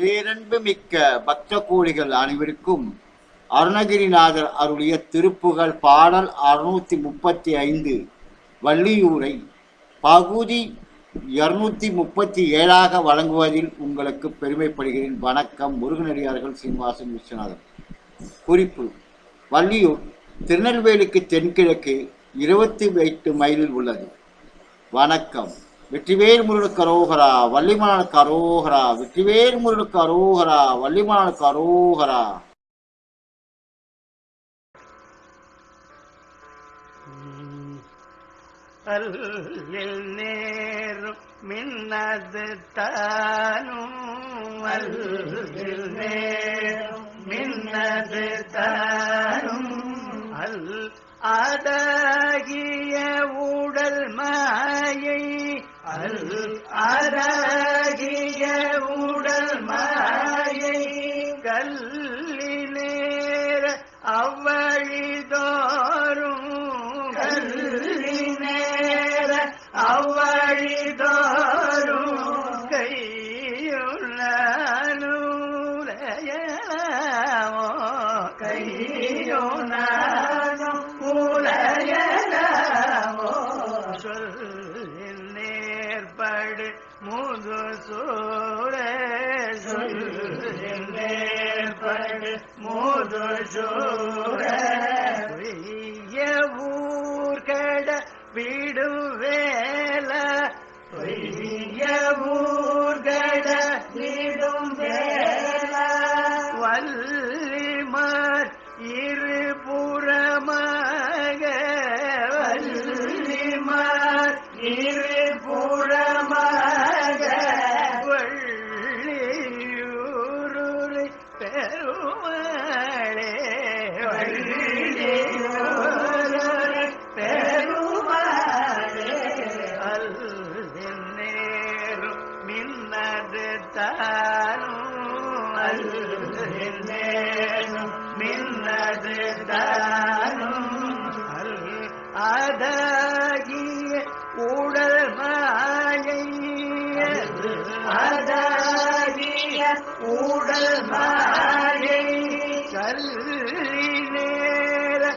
பேரன்பு மிக்க பக்த கோடிகள் அனைவருக்கும் அருணகிரிநாதர் அருளிய திருப்புகழ் பாடல் அறுநூத்தி முப்பத்தி ஐந்து வள்ளியூரை பகுதி இருநூத்தி முப்பத்தி ஏழாக வழங்குவதில் உங்களுக்கு பெருமைப்படுகிறேன். வணக்கம். முருகனடியார்கள் சீனிவாசன் விஸ்வநாதன். குறிப்பு வள்ளியூர் திருநெல்வேலிக்கு தென்கிழக்கு இருபத்தி எட்டு மைலில் உள்ளது. வணக்கம். வெற்றிவேல் முருகனுக்கு அரோகரா வள்ளிமலனுக்கு அரோகரா வெற்றிவேல் முருகனுக்கு அரோகரா வள்ளிமலனுக்கு அரோகரா. நேரும் மின்னது தானும் அல்லில் நேரும் மின்னது தானும் அல் அதாகிய அழகிய உடல் மாயை கல்லி நேர அவ்வழிதோறும். கல்லி நேர அவ்வழிதோறும் கையுள்ளூரையலாமோ கையுனானும் உலைய நேர்படு முது நேர்படு முது பொய்ய ஊர்கட விடும் வேல. பொய்ய ஊர்கட விடும் வேல. வல்லிமார் இருபுறமாக தானும் அல்லின் மின்னது தானும் அதாகிய உடல் மாயை. அதாகிய உடல் மாயை. கல்லி நேர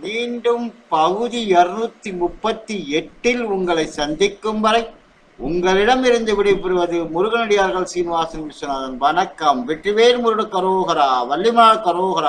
மீண்டும் பகுதி இருநூத்தி முப்பத்தி எட்டில் உங்களை சந்திக்கும் வரை உங்களிடமிருந்து விடைபெறுவது முருகனடியார்கள் சீனிவாசன் விஸ்வநாதன். வணக்கம். வெற்றிவேல் முருடு கரோகரா வள்ளிமலனுக்கு கரோகரா.